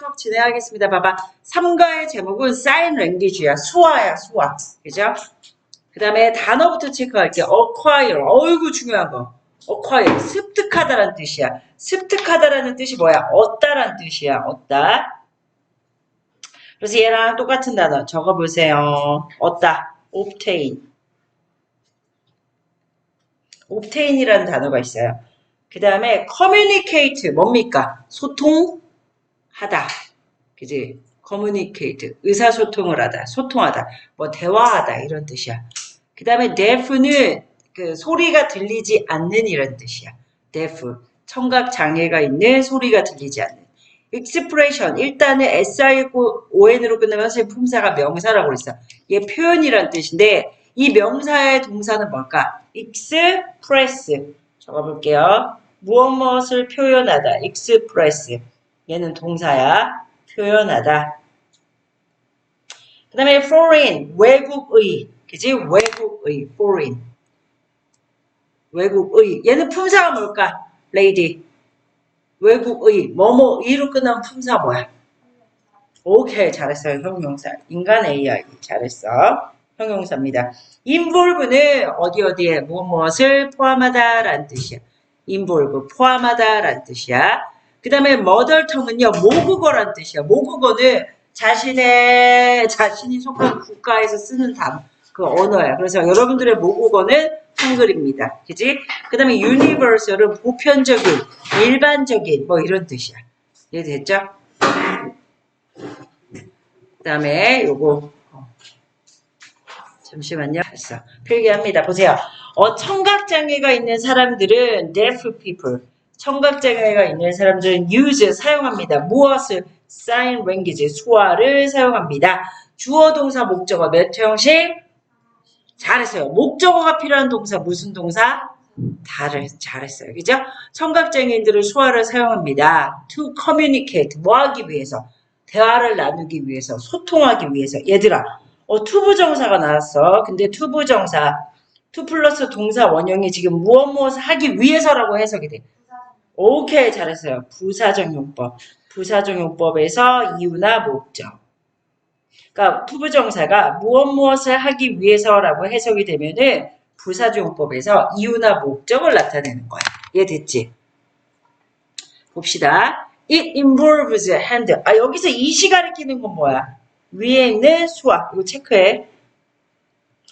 수업 진행하겠습니다. 봐봐. 3과의 제목은 사인 랭귀지야. 수화야, 수화. 그죠? 그 다음에 단어부터 체크할게요. acquire. 어이구, 중요한 거. acquire. 습득하다라는 뜻이야. 습득하다라는 뜻이 뭐야? 얻다라는 뜻이야. 얻다. 그래서 얘랑 똑같은 단어 적어보세요. 얻다. obtain. obtain이라는 단어가 있어요. 그 다음에 communicate 뭡니까? 소통 하다. 그지? communicate 의사소통을 하다, 소통하다, 뭐 대화하다 이런 뜻이야. 그 다음에 deaf는 그 소리가 들리지 않는 이런 뜻이야. deaf 청각 장애가 있는 소리가 들리지 않는. expression 일단은 SION으로 끝나면 선생님 품사가 명사라고 그랬어. 얘 표현이란 뜻인데 이 명사의 동사는 뭘까? express 적어볼게요. 무엇 무엇을 표현하다. express. 얘는 동사야. 표현하다. 그 다음에 foreign. 외국의. 그지? 외국의. foreign. 외국의. 얘는 품사가 뭘까? lady. 외국의. 뭐뭐 의로 끝나면 품사 뭐야? 오케이. 잘했어요. 형용사. 인간 AI. 잘했어. 형용사입니다. involve는 어디 어디에 무엇 무엇을 포함하다 라는 뜻이야. involve 포함하다 라는 뜻이야. 그 다음에 tongue는요 모국어라는 뜻이야. 모국어는 자신의 자신이 속한 국가에서 쓰는 단어 그 언어야. 그래서 여러분들의 모국어는 한글입니다. 그지? 그 다음에 universal은 보편적인, 일반적인 뭐 이런 뜻이야. 이해됐죠? 그 다음에 요거 어. 잠시만요. 필기합니다. 보세요. 어, 청각장애가 있는 사람들은 deaf people. 청각장애가 있는 사람들은 use 사용합니다. 무엇을 sign language 수화를 사용합니다. 주어 동사 목적어 몇 형식? 잘했어요. 목적어가 필요한 동사 무슨 동사? 다를 잘했어요. 그죠? 청각장애인들은 수화를 사용합니다. to communicate 뭐 하기 위해서? 대화를 나누기 위해서, 소통하기 위해서. 얘들아, 어, 투부정사가 나왔어. 근데 투부정사, 투 플러스 동사 원형이 지금 무엇 무엇을 하기 위해서라고 해석이 돼. 오케이, 잘했어요. 부사정용법. 부사정용법에서 이유나 목적. 그러니까 투부정사가 무엇 무엇을 하기 위해서라고 해석이 되면은 부사정용법에서 이유나 목적을 나타내는 거야. 이해 됐지? 봅시다. It involves hand. 아, 여기서 이시 가리키는 건 뭐야? 위에 있는 수화. 이거 체크해.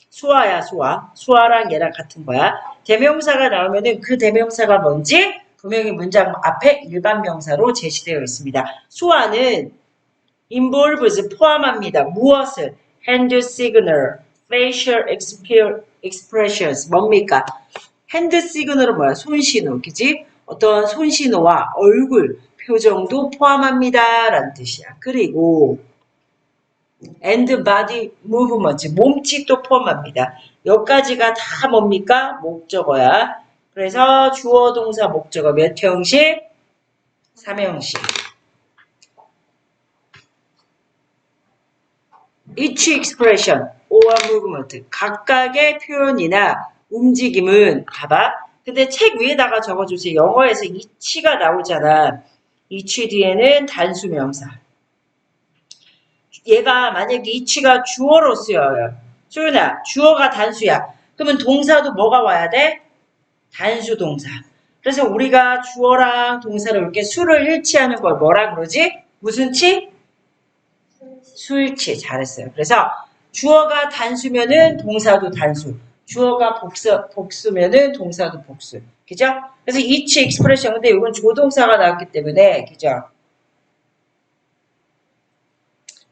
수화야, 수화. 수화랑 얘랑 같은 거야. 대명사가 나오면은 그 대명사가 뭔지 분명히 문장 앞에 일반 명사로 제시되어 있습니다. 수화는 involves 포함합니다. 무엇을? hand signal, facial expressions 뭡니까? hand signal은 뭐야? 손신호, 그지? 어떤 손신호와 얼굴, 표정도 포함합니다. 라는 뜻이야. 그리고 and body movement, 몸짓도 포함합니다. 여기까지가 다 뭡니까? 목적어야. 그래서 주어, 동사, 목적어 몇 형식? 3형식. each expression or movement 각각의 표현이나 움직임은 봐봐. 근데 책 위에다가 적어주세요. 영어에서 each가 나오잖아. each 뒤에는 단수 명사. 얘가 만약에 each가 주어로 쓰여요. 소윤아, 주어가 단수야. 그러면 동사도 뭐가 와야 돼? 단수 동사. 그래서 우리가 주어랑 동사를 이렇게 수를 일치하는 걸 뭐라 그러지? 무슨 치? 수일치. 잘했어요. 그래서 주어가 단수면은 동사도 단수. 주어가 복수, 복수면은 동사도 복수. 그죠? 그래서 each expression. 근데 이건 조동사가 나왔기 때문에, 그죠?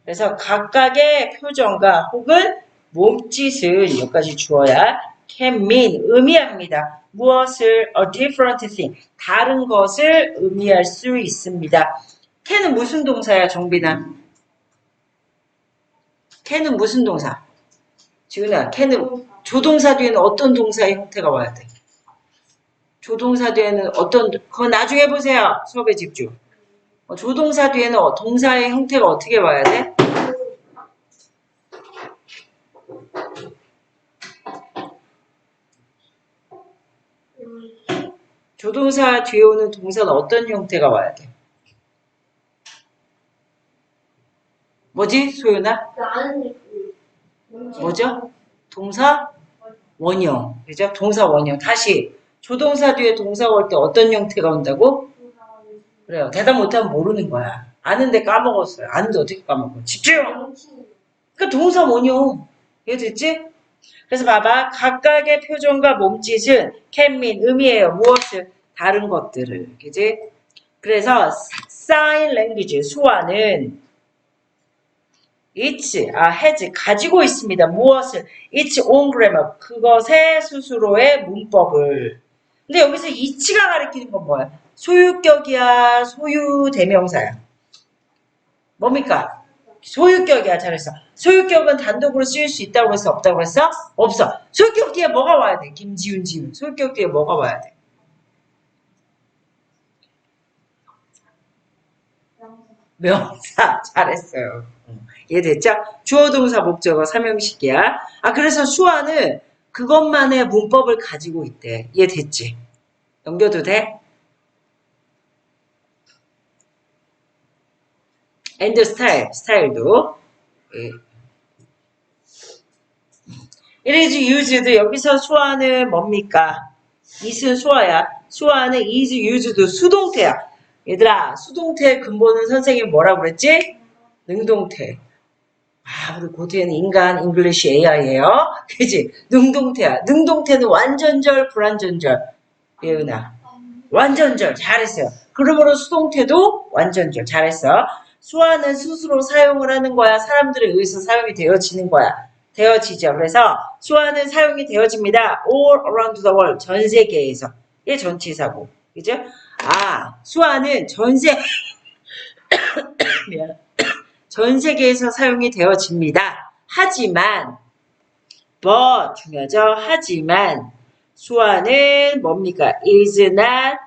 그래서 각각의 표정과 혹은 몸짓은 여기까지 주어야 can mean 의미합니다. 무엇을 a different thing 다른 것을 의미할 수 있습니다. can은 무슨 동사야 정빈아? can은 무슨 동사? 지훈아 can은 조동사 뒤에는 어떤 동사의 형태가 와야 돼? 조동사 뒤에는 어떤 그거 나중에 해보세요 수업에 집중. 어, 조동사 뒤에는 어- 동사의 형태가 어떻게 와야 돼? 조동사 뒤에 오는 동사는 어떤 형태가 와야 돼? 뭐지? 뭔지 뭐죠? 동사 원형. 그죠? 동사 원형. 다시. 조동사 뒤에 동사가 올때 어떤 형태가 온다고? 그래요. 대답 못하면 모르는 거야. 아는데 까먹었어요. 아는데 어떻게 까먹어? 집중! 그 동사 원형. 이해 됐지? 그래서 봐봐 각각의 표정과 몸짓은 can 의미해요. 무엇을? 다른 것들을. 그지? 그래서 sign language 수화는 it's 아 has 가지고 있습니다. 무엇을? its own grammar. 그것의 스스로의 문법을. 근데 여기서 it가 가리키는 건 뭐야? 소유격이야 소유 대명사야. 뭡니까? 소유격이야 잘했어 소유격은 단독으로 쓰일 수 있다고 했어 없다고 했어? 없어 소유격 뒤에 뭐가 와야 돼? 김지훈 지훈 소유격 뒤에 뭐가 와야 돼? 명사 잘했어요. 음, 이해 됐죠? 주어 동사 목적어 삼형식이야. 아 그래서 수아는 그것만의 문법을 가지고 있대. 이해 됐지? 넘겨도 돼? and style 스타일도 예. Is used 여기서 수아는 뭡니까? it은 수아야. 수아는 is used 수동태야. 얘들아, 수동태 근본은 선생님이 뭐라고 그랬지? 능동태. 아, 우리 고대는 인간, 잉글리시 AI예요. 그지? 능동태야. 능동태는 완전절, 불완전절. 예은아. 완전절. 잘했어요. 그러므로 수동태도 완전절. 잘했어. 수화는 스스로 사용을 하는 거야. 사람들에 의해서 사용이 되어지는 거야. 되어지죠. 그래서 수화는 사용이 되어집니다. all around the world. 전 세계에서. 이게 전치사고. 그죠? 아, 수아는 전세. 전 세계에서 사용이 되어집니다. 하지만, but, 중요하죠? 하지만, 수아는 뭡니까? is not,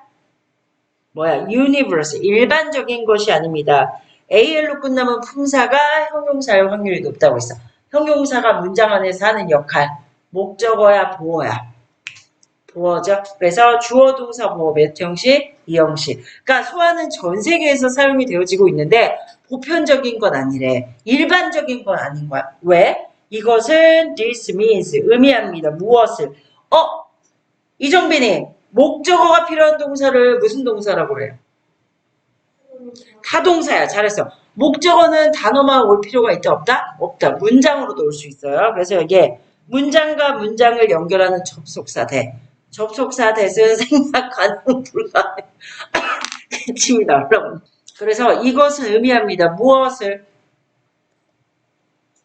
뭐야? universal, 일반적인 것이 아닙니다. AL로 끝나면 품사가 형용사일 확률이 높다고 했어. 형용사가 문장 안에서 하는 역할, 목적어야, 보어야. 보어죠. 그래서 주어 동사 보어 몇 형식? 이 형식. 그러니까 소화는 전 세계에서 사용이 되어지고 있는데 보편적인 건 아니래. 일반적인 건 아닌 거야. 왜? 이것은 this means 의미합니다. 무엇을? 어? 이정빈이 목적어가 필요한 동사를 무슨 동사라고 그래요? 타동사야. 잘했어. 목적어는 단어만 올 필요가 있다 없다? 없다. 문장으로도 올 수 있어요. 그래서 이게 문장과 문장을 연결하는 접속사 대. 접속사 대은 생각 가능 불가. 침이다, 여러분. 그래서 이것은 의미합니다. 무엇을?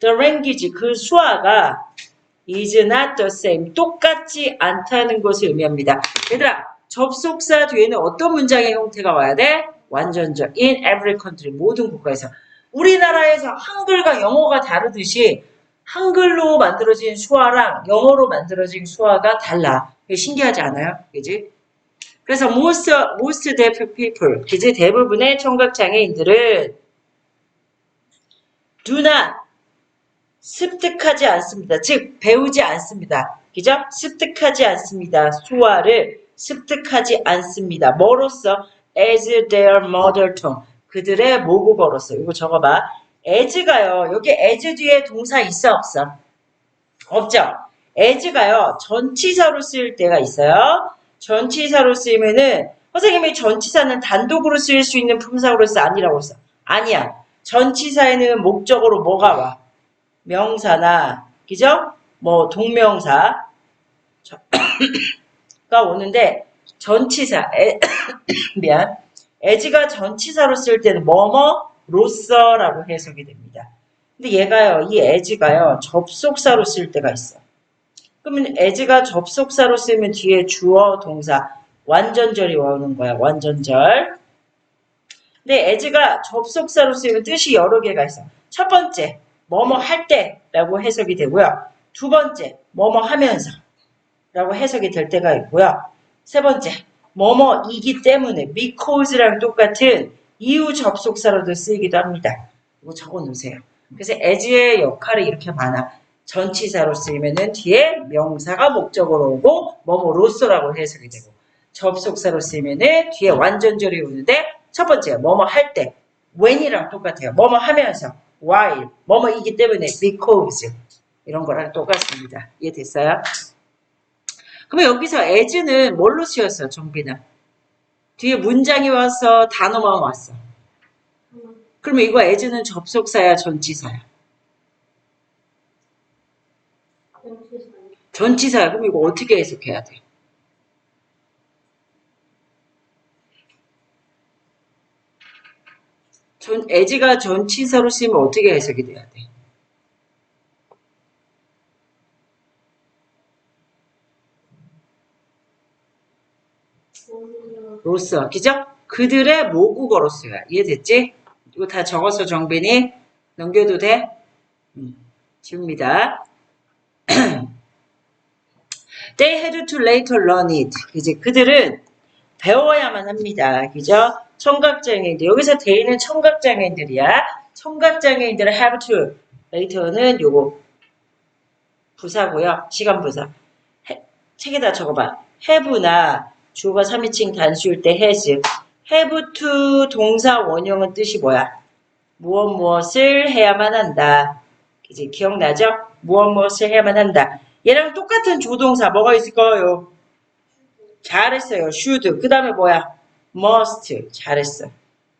The language, 그 수화가 is not the same. 똑같지 않다는 것을 의미합니다. 얘들아, 접속사 뒤에는 어떤 문장의 형태가 와야 돼? 완전적. In every country. 모든 국가에서. 우리나라에서 한글과 영어가 다르듯이 한글로 만들어진 수화랑 영어로 만들어진 수화가 달라. 신기하지 않아요? 그지? 그래서 most, most deaf people, 그지? 대부분의 청각 장애인들은 do not 습득하지 않습니다. 즉, 배우지 않습니다. 그죠? 습득하지 않습니다. 수화를 습득하지 않습니다. 뭐로써? As their mother tongue. 그들의 모국어로서. 이거 적어봐. as가요. 여기 as 뒤에 동사 있어 없어? 없죠? as가요. 전치사로 쓰일 때가 있어요. 전치사로 쓰이면은 선생님이 전치사는 단독으로 쓰일 수 있는 품사로서 아니라고 했어. 아니야. 전치사에는 목적으로 뭐가 와? 명사나 그죠? 뭐 동명사 가 오는데 전치사 에, 미안 as가 전치사로 쓸 때는 뭐뭐로서라고 해석이 됩니다. 근데 얘가요 이 as가요 접속사로 쓸 때가 있어. 그러면 as가 접속사로 쓰면 뒤에 주어 동사 완전절이 오는 거야 완전절. 근데 as가 접속사로 쓰면 뜻이 여러 개가 있어. 첫 번째 뭐뭐 할 때라고 해석이 되고요. 두 번째 뭐뭐 하면서 라고 해석이 될 때가 있고요. 세 번째, 뭐뭐이기 때문에 because랑 똑같은 이유 접속사로도 쓰이기도 합니다. 이거 적어 놓으세요. 그래서 as의 역할이 이렇게 많아. 전치사로 쓰이면은 뒤에 명사가 목적으로 오고 뭐뭐로서라고 해석이 되고 접속사로 쓰이면은 뒤에 완전절이 오는데 첫 번째 뭐뭐 할 때 when이랑 똑같아요. 뭐뭐 하면서 while 뭐뭐이기 때문에 because 이런 거랑 똑같습니다. 이해됐어요? 그러면 여기서 as는 뭘로 쓰였어, 정빈아? 뒤에 문장이 와서 단어만 왔어. 그러면 이거 as는 접속사야, 전치사야? 전치사야. 그럼 이거 어떻게 해석해야 돼? 전, as가 전치사로 쓰면 어떻게 해석이 돼야 돼? 로서, 그죠? 그들의 모국어로 써요. 이해됐지? 이거 다 적었어, 정빈이. 넘겨도 돼? 음, 지웁니다. They had to later learn it. 이제 그들은 배워야만 합니다. 그죠? 청각장애인들. 여기서 they는 청각장애인들이야. 청각장애인들은 have to. later는 요거 부사고요. 시간 부사. 해- 책에다 적어봐. have나 주어가 3인칭 단수일 때 has. have to 동사 원형은 뜻이 뭐야? 무엇 무엇을 해야만 한다. 이제 기억나죠? 무엇 무엇을 해야만 한다. 얘랑 똑같은 조동사 뭐가 있을까요? 잘했어요. should. 그 다음에 뭐야? must. 잘했어.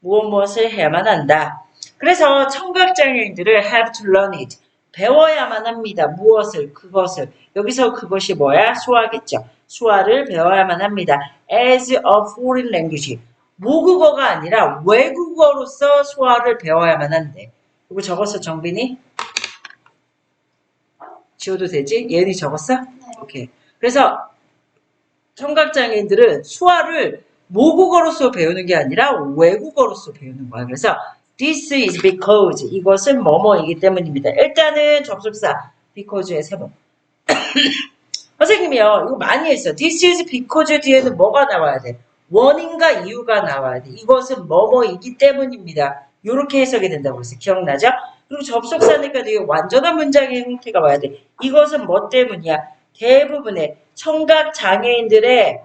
무엇 무엇을 해야만 한다. 그래서 청각장애인들을 have to learn it. 배워야만 합니다. 무엇을? 그것을. 여기서 그것이 뭐야? 수화겠죠. 수화를 배워야만 합니다. as a foreign language. 모국어가 아니라 외국어로서 수화를 배워야만 한대. 이거 적었어, 정빈이? 지워도 되지? 예은이 적었어? 오케이. 그래서 청각장애인들은 수화를 모국어로서 배우는 게 아니라 외국어로서 배우는 거야. 그래서 this is because 이것은 뭐뭐이기 때문입니다. 일단은 접속사 because의 세모. 선생님이요. 이거 많이 했어. this is because 뒤에는 뭐가 나와야 돼? 원인과 이유가 나와야 돼. 이것은 뭐뭐이기 때문입니다. 이렇게 해석이 된다고 했어요. 기억나죠? 그리고 접속사니까 되게 완전한 문장의 형태가 와야 돼. 이것은 뭐 때문이야? 대부분의 청각 장애인들의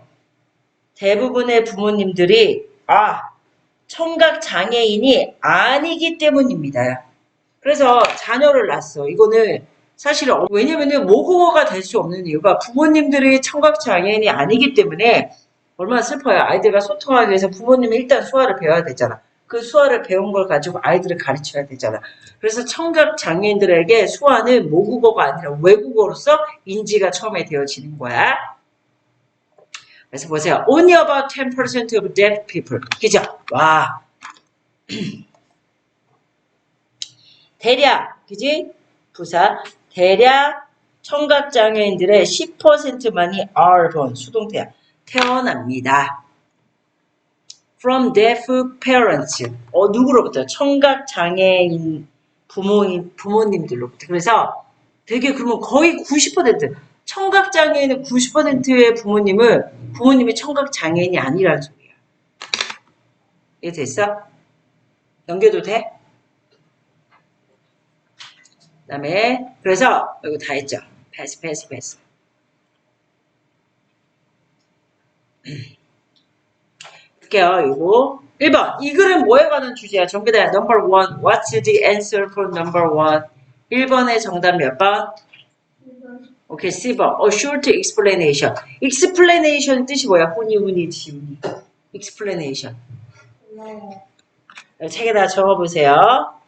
대부분의 부모님들이 아 청각 장애인이 아니기 때문입니다. 그래서 자녀를 낳았어. 이거는 사실 어- 왜냐면은 모국어가 될 수 없는 이유가 부모님들이 청각 장애인이 아니기 때문에 얼마나 슬퍼요. 아이들과 소통하기 위해서 부모님이 일단 수화를 배워야 되잖아. 그 수화를 배운 걸 가지고 아이들을 가르쳐야 되잖아. 그래서 청각 장애인들에게 수화는 모국어가 아니라 외국어로서 인지가 처음에 되어지는 거야. 그래서 보세요. Only about 10% of deaf people. 그죠? 와. 대략, 그지? 부사. 대략 청각장애인들의 10%만이 are 수동태야. 태어납니다. From deaf parents. 어, 누구로부터? 청각장애인 부모님, 부모님들로부터. 그래서 되게 그러면 거의 90%. 청각장애인은 90%의 부모님은 부모님이 청각장애인이 아니라는 소리야. 이해 됐어? 넘겨도 돼? 그 다음에 그래서 이거 다 했죠. 패스 패스 패스. 볼게요. 이거 1번 이 글은 뭐에 관한 주제야? 다 number one. What's the answer for number one? 1번의 정답 몇 번? 오케이, C번. A short explanation. explanation 뜻이 뭐야? 훈이, 훈이, 지훈이. explanation. 책에다 적어보세요.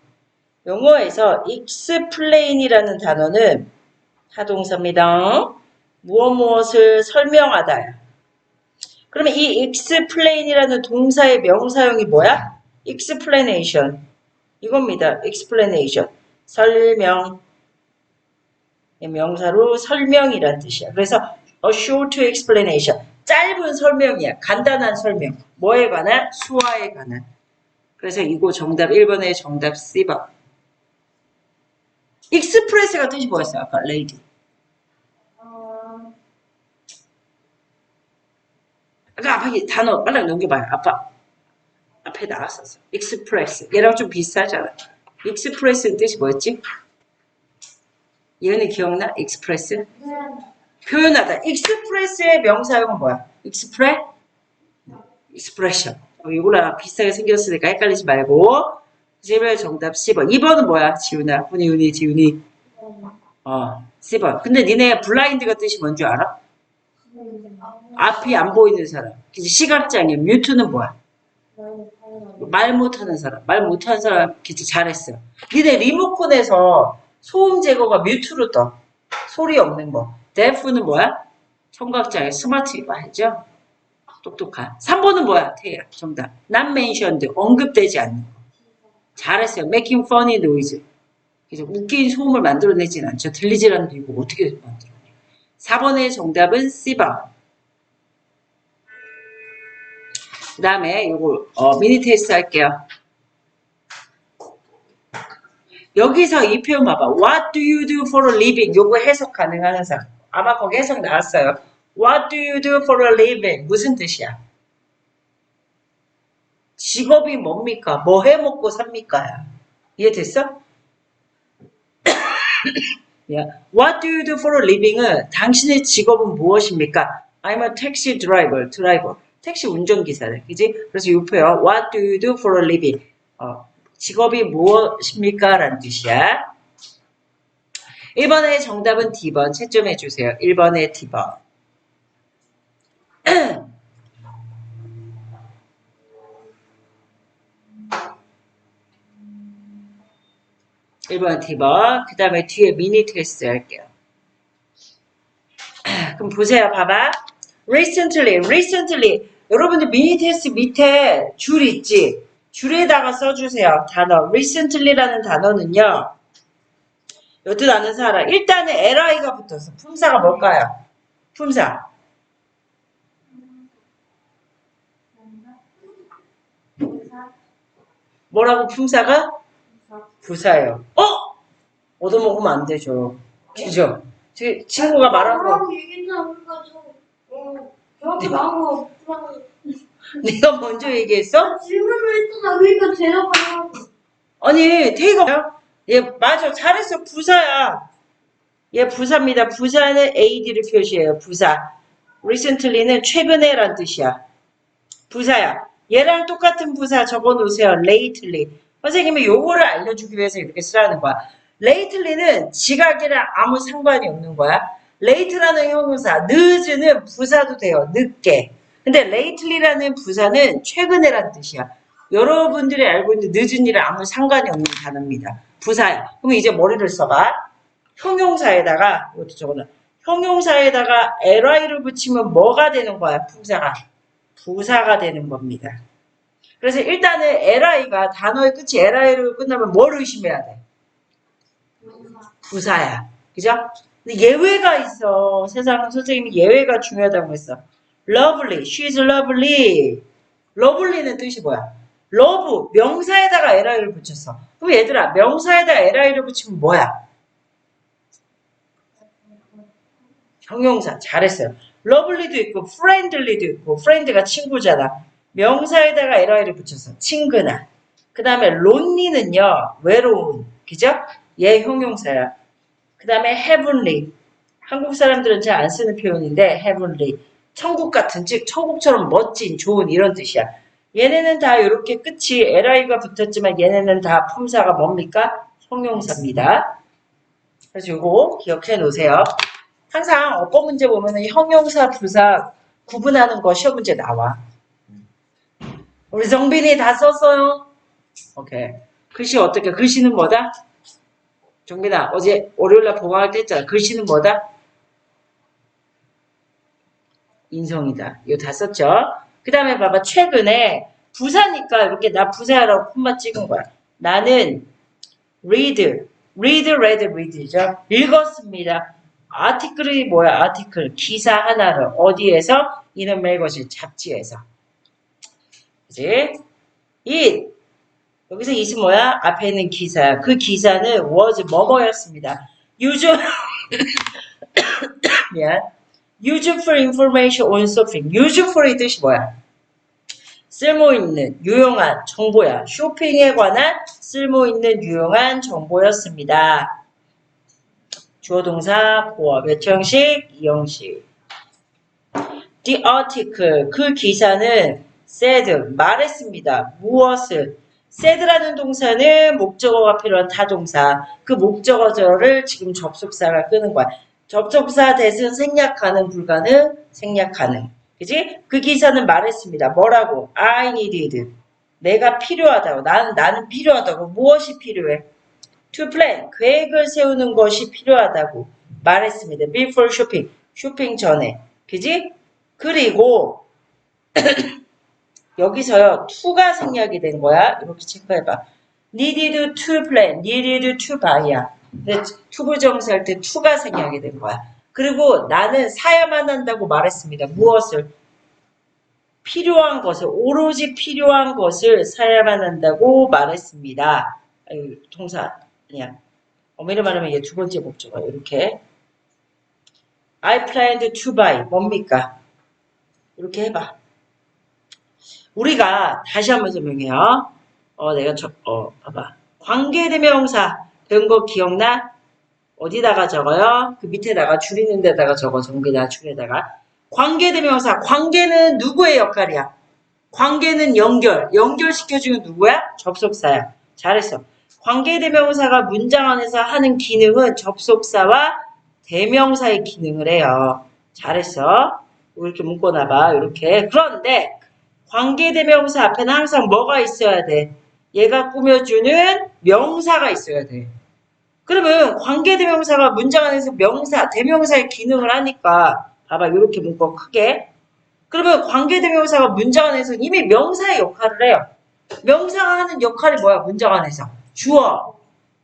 영어에서 explain이라는 단어는 타동사입니다. 무엇 무엇을 설명하다. 그러면 이 explain이라는 동사의 명사형이 뭐야? explanation. 이겁니다. explanation. 설명. 명사로 설명이란 뜻이야. 그래서 a short explanation. 짧은 설명이야. 간단한 설명. 뭐에 관한? 수화에 관한. 그래서 이거 정답 1번의 정답 C번. 익스프레스가 뜻이 뭐였어요? 아까 레이디. 아까 아빠 이 단어 빨리 넘겨봐요. 아빠 앞에 나왔었어. 익스프레스. 얘랑 좀 비슷하잖아. 익스프레스 뜻이 뭐였지? 얘는 기억나? 익스프레스? 표현하다. 익스프레스의 명사형은 뭐야? 익스프레? 익스프레션. 어, 이거랑 비슷하게 생겼으니까 헷갈리지 말고 1번 정답 10번. 2번은 뭐야? 지훈아. 훈이, 훈이, 지훈이. 어, 10번. 근데 니네 블라인드가 뜻이 뭔 줄 알아? 앞이 안 보이는 사람. 그치? 시각장애. 뮤트는 뭐야? 말 못하는 사람. 말 못하는 사람 진짜 잘했어. 니네 리모컨에서 소음 제거가 뮤트로 떠. 소리 없는 거. 데프는 뭐야? 청각장애. 스마트 알죠? 똑똑한. 3번은 뭐야? 태야. 정답. not mentioned. 언급되지 않는 거. 잘했어요. making funny noise. 그래서 웃긴 소음을 만들어내진 않죠. 들리질 않는데 이거 어떻게 만들어내? 4번의 정답은 C번. 그 다음에 이거 어, 미니 테스트 할게요. 여기서 이 표현 봐봐. What do you do for a living? 요거 해석 가능한 사람. 아마 거기 해석 나왔어요. What do you do for a living? 무슨 뜻이야? 직업이 뭡니까? 뭐 해 먹고 삽니까? 이해됐어? 야, What do you do for a living은 당신의 직업은 무엇입니까? I'm a taxi driver, 드라이버. 택시 운전기사래. 그지? 그래서 이 표현 What do you do for a living? 어, 직업이 무엇입니까? 라는 뜻이야. 1번의 정답은 D번. 채점해 주세요. 1번의 D번. 1번 D번. 그 다음에 뒤에 미니 테스트 할게요. 그럼 보세요. 봐봐. recently, recently. 여러분들 미니 테스트 밑에 줄 있지? 줄에다가 써주세요. 단어. recently라는 단어는요. 여튼 아는 사람. 일단은 li가 붙었어. 품사가 뭘까요? 품사. 뭐라고 품사가? 부사예요. 어? 얻어먹으면 안 되죠. 그죠? 제 친구가 말한 거 뭐라고 얘기했나 우리가 좀 어, 정확히 나온 거 없더라고. 내가 먼저 얘기했어? 질문을 했잖아. 그러니까 대답을 하고. 아니 태희가 얘 맞아 잘했어 부사야 얘 부사입니다 부사는 AD를 표시해요 부사 recently는 최근에란 뜻이야 부사야 얘랑 똑같은 부사 적어놓으세요 lately 선생님이 요거를 알려주기 위해서 이렇게 쓰라는 거야 lately는 지각이랑 아무 상관이 없는 거야 late라는 형용사 늦은은 부사도 돼요 늦게 근데 lately라는 부사는 최근에란 뜻이야 여러분들이 알고 있는 늦은 일은 아무 상관이 없는 단어입니다. 부사야. 그럼 이제 머리를 써봐. 형용사에다가 이것도 적어놔. 형용사에다가 li를 붙이면 뭐가 되는 거야? 부사가. 부사가 되는 겁니다. 그래서 일단은 li가 단어의 끝이 li로 끝나면 뭘 의심해야 돼? 부사야. 그죠? 근데 예외가 있어. 세상 선생님이 예외가 중요하다고 했어. lovely. She's lovely. lovely는 뜻이 뭐야? love 명사에다가 li를 붙였어. 그럼 얘들아 명사에다가 li를 붙이면 뭐야? 형용사 잘했어요. lovely도 있고 friendly도 있고 friend가 친구잖아. 명사에다가 li를 붙여서 친근한. 그 다음에 lonely는요 외로운. 그죠? 얘 형용사야. 그 다음에 heavenly. 한국 사람들은 잘 안 쓰는 표현인데 heavenly. 천국 같은 즉 천국처럼 멋진 좋은 이런 뜻이야. 얘네는 다 이렇게 끝이 li가 붙었지만 얘네는 다 품사가 뭡니까? 형용사입니다. 그래서 이거 기억해 놓으세요. 항상 어법 문제 보면은 형용사, 부사 구분하는 거 시험 문제 나와. 우리 정빈이 다 썼어요. 오케이. 글씨 어떻게? 글씨는 뭐다? 정빈아 어제 월요일날 보강할 때 했잖아. 글씨는 뭐다? 인성이다. 이거 다 썼죠? 그 다음에 봐봐. 최근에 부사니까 이렇게 나 부사라고 콤마 찍은 거야. 나는 read, read, read, read죠. 읽었습니다. 아티클이 뭐야? 아티클. 기사 하나를 어디에서? 이놈의 것이 잡지에서. 그지? it. 여기서 it이 뭐야? 앞에 있는 기사야. 그 기사는 was 뭐뭐였습니다. usual 미안. useful information on something. useful의 뜻이 뭐야? 쓸모있는, 유용한 정보야. 쇼핑에 관한 쓸모있는, 유용한 정보였습니다. 주어 동사 보어 몇 형식? 이형식. The article 그 기사는 said 말했습니다. 무엇을 said라는 동사는 목적어가 필요한 타동사. 그 목적어절을 지금 접속사가 끄는 거야. 접속사 대신 생략 가능 불가능 생략 가능. 그지? 그 기사는 말했습니다. 뭐라고? I needed. 내가 필요하다고. 나는 나는 필요하다고. 무엇이 필요해? To plan. 계획을 세우는 것이 필요하다고 말했습니다. Before shopping. 쇼핑 전에. 그지? 그리고 여기서요. to가 생략이 된 거야. 이렇게 체크해봐. needed to plan. needed to buy야. 근데 투부정사 때 to가 생략이 된 거야. 그리고 나는 사야만 한다고 말했습니다. 무엇을? 필요한 것을, 오로지 필요한 것을 사야만 한다고 말했습니다. 아유, 동사, 아니야. 어미를 말하면 얘두 번째 목적어, 이렇게. I planned to buy. 뭡니까? 이렇게 해봐. 우리가 다시 한번 설명해요. 어, 내가 저, 어, 봐봐. 관계대명사 배운 거 기억나? 어디다가 적어요? 그 밑에다가 줄이는 데다가 적어. 정비다 줄에다가. 관계대명사. 관계는 누구의 역할이야? 관계는 연결. 연결시켜주는 누구야? 접속사야. 잘했어. 관계대명사가 문장 안에서 하는 기능은 접속사와 대명사의 기능을 해요. 잘했어. 이렇게 묶어놔봐. 이렇게. 그런데 관계대명사 앞에는 항상 뭐가 있어야 돼? 얘가 꾸며주는 명사가 있어야 돼. 그러면 관계대명사가 문장 안에서 명사, 대명사의 기능을 하니까 봐봐 이렇게 묶어 크게 그러면 관계대명사가 문장 안에서 이미 명사의 역할을 해요. 명사가 하는 역할이 뭐야 문장 안에서? 주어,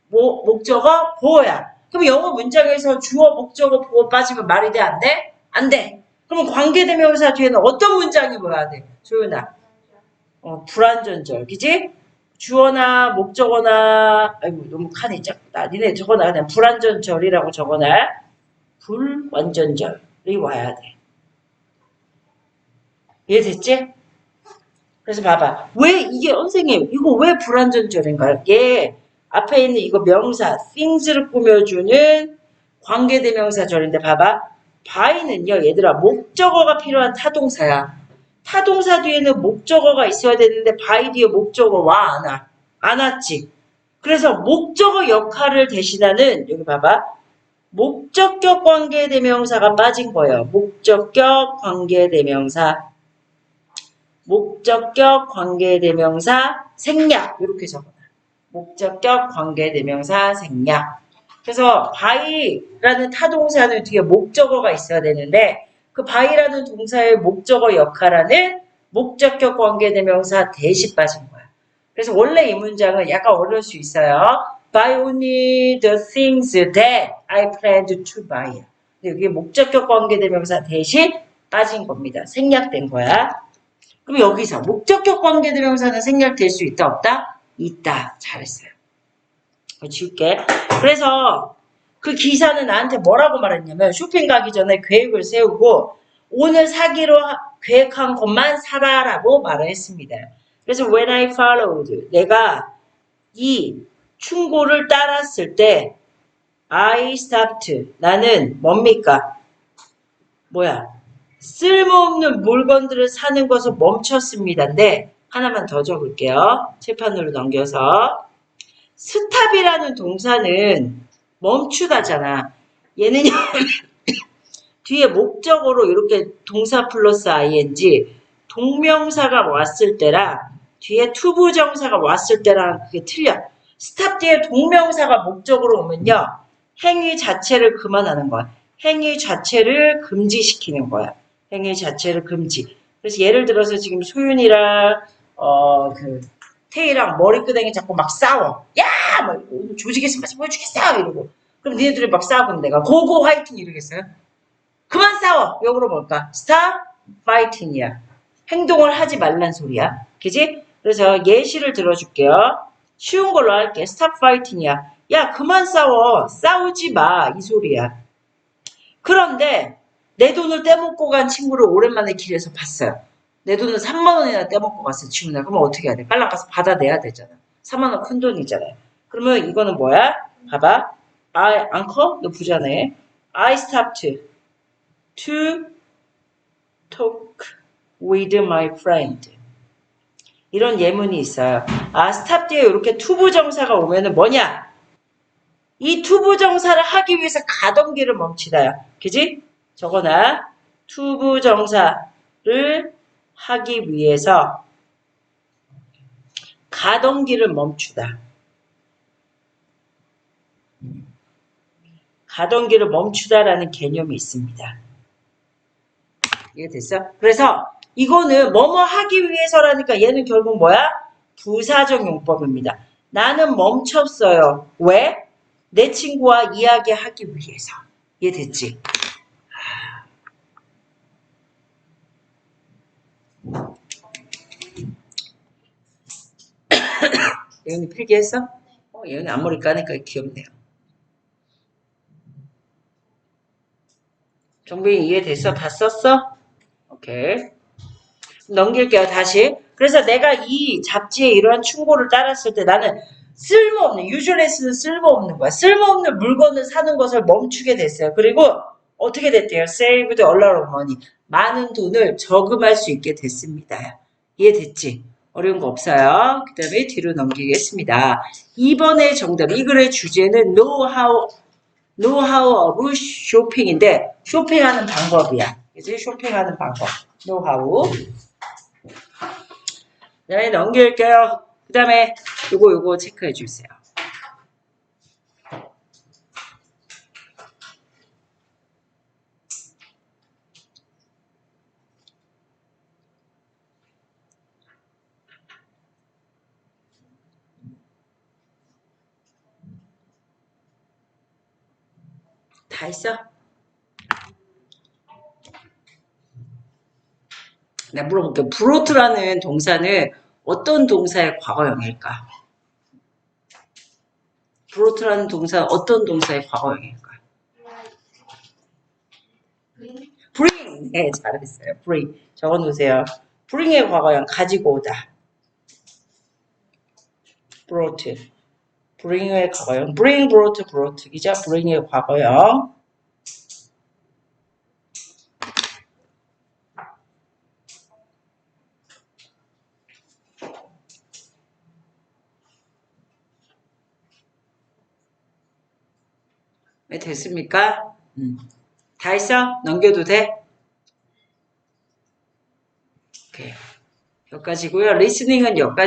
뭐, 목적어, 보어야. 그럼 영어 문장에서 주어, 목적어, 보어 빠지면 말이 돼? 안 돼? 안 돼. 그럼 관계대명사 뒤에는 어떤 문장이 뭐야 돼? 조연아. 어, 불완전절. 그지? 주어나 목적어나 아이고 너무 칸이 작다. 니네 적어놔 그냥 불완전절이라고 적어놔. 불완전절이 와야 돼. 이해됐지? 그래서 봐봐. 왜 이게 선생님 이거 왜 불완전절인가요? 얘 앞에 있는 이거 명사 things를 꾸며주는 관계대명사절인데 봐봐. By는요 얘들아 목적어가 필요한 타동사야. 타동사 뒤에는 목적어가 있어야 되는데 by 뒤에 목적어 와 안 와? 안 왔지. 그래서 목적어 역할을 대신하는 여기 봐봐. 목적격 관계 대명사가 빠진 거예요. 목적격 관계 대명사. 목적격 관계 대명사 생략 이렇게 적어놔. 목적격 관계 대명사 생략. 그래서 by라는 타동사는 뒤에 목적어가 있어야 되는데 그 by라는 동사의 목적어 역할하는 목적격 관계대명사 대시 빠진 거야. 그래서 원래 이 문장은 약간 어려울 수 있어요. Buy only the things that I planned to buy. 여기 목적격 관계대명사 대신 빠진 겁니다. 생략된 거야. 그럼 여기서 목적격 관계대명사는 생략될 수 있다 없다? 있다. 잘했어요. 지울게. 그래서 그 기사는 나한테 뭐라고 말했냐면 쇼핑 가기 전에 계획을 세우고 오늘 사기로 하- 계획한 것만 사라라고 말을 했습니다. 그래서 when I followed 내가 이 충고를 따랐을 때 I stopped 나는 뭡니까? 뭐야? 쓸모없는 물건들을 사는 것을 멈췄습니다인데 하나만 더 적을게요. 칠판으로 넘겨서 스탑이라는 동사는 멈추다잖아. 얘는요 뒤에 목적어로 이렇게 동사 플러스 ing 동명사가 왔을 때랑 뒤에 투부정사가 왔을 때랑 그게 틀려. 스탑 뒤에 동명사가 목적으로 오면요. 행위 자체를 그만하는 거야. 행위 자체를 금지시키는 거야. 행위 자체를 금지. 그래서 예를 들어서 지금 소윤이랑 어 그 태희랑 머리끄댕이 잡고 막 싸워. 야! 막 조직에서 마치 보여주겠어! 이러고. 그럼 니네들이 막 싸우면 내가 고고 화이팅 이러겠어요? 그만 싸워! 역으로 뭘까? stop fighting이야. 행동을 하지 말란 소리야. 그지? 그래서 예시를 들어줄게요. 쉬운 걸로 할게. stop fighting이야. 야, 그만 싸워. 싸우지 마. 이 소리야. 그런데 내 돈을 떼먹고 간 친구를 오랜만에 길에서 봤어요. 내 돈을 3만 원이나 떼먹고 갔어, 친구나. 그러면 어떻게 해야 돼? 빨랑 가서 받아내야 되잖아. 3만 원 큰 돈이잖아요. 그러면 이거는 뭐야? 봐봐. I, 안 커? 너 부자네. I stopped to talk with my friend. 이런 예문이 있어요. 아, 스탑 뒤에 이렇게 투부정사가 오면은 뭐냐? 이 투부정사를 하기 위해서 가던 길을 멈추다야. 그지? 저거나 투부정사를 하기 위해서 길을 멈추다. 길을 멈추다라는 개념이 있습니다. 이해됐어? 그래서 이거는 뭐뭐 하기 위해서라니까 얘는 결국 뭐야? 부사적 용법입니다. 나는 멈췄어요. 왜? 내 친구와 이야기하기 위해서. 이해됐지? 예은이 필기했어? 어, 예은이 앞머리 까니까 귀엽네요. 정빈이 이해됐어? 다 썼어? 오케이. 넘길게요, 다시. 그래서 내가 이 잡지에 이러한 충고를 따랐을 때 나는 쓸모없는, 유즈레스는 쓸모없는 거야. 쓸모없는 물건을 사는 것을 멈추게 됐어요. 그리고 어떻게 됐대요? of money. 많은 돈을 저금할 수 있게 됐습니다. 이해됐지? 어려운 거 없어요. 그 다음에 뒤로 넘기겠습니다. 2번의 정답. 이 글의 주제는 know how of shopping인데, 쇼핑하는 방법이야. 그지? 쇼핑하는 방법. how. 그 다음에 넘길게요. 그 다음에 요거, 요거 체크해 주세요. 다 했어? 내가 물어볼게요. 브로트라는 동사는 어떤 동사의 과거형일까? 브로트라는 동사는 어떤 동사의 과거형일까? bring. 네, 잘했어요. bring. 적어 놓으세요. bring의 과거형 가지고 오다. brought. Bring의 과거형. bring, brought, brought. 기자 bring의 과거형. 네, 됐습니까? 음. 다 했어? 넘겨도 돼? 오케이. 여기까지고요. 리스닝은 여기까지.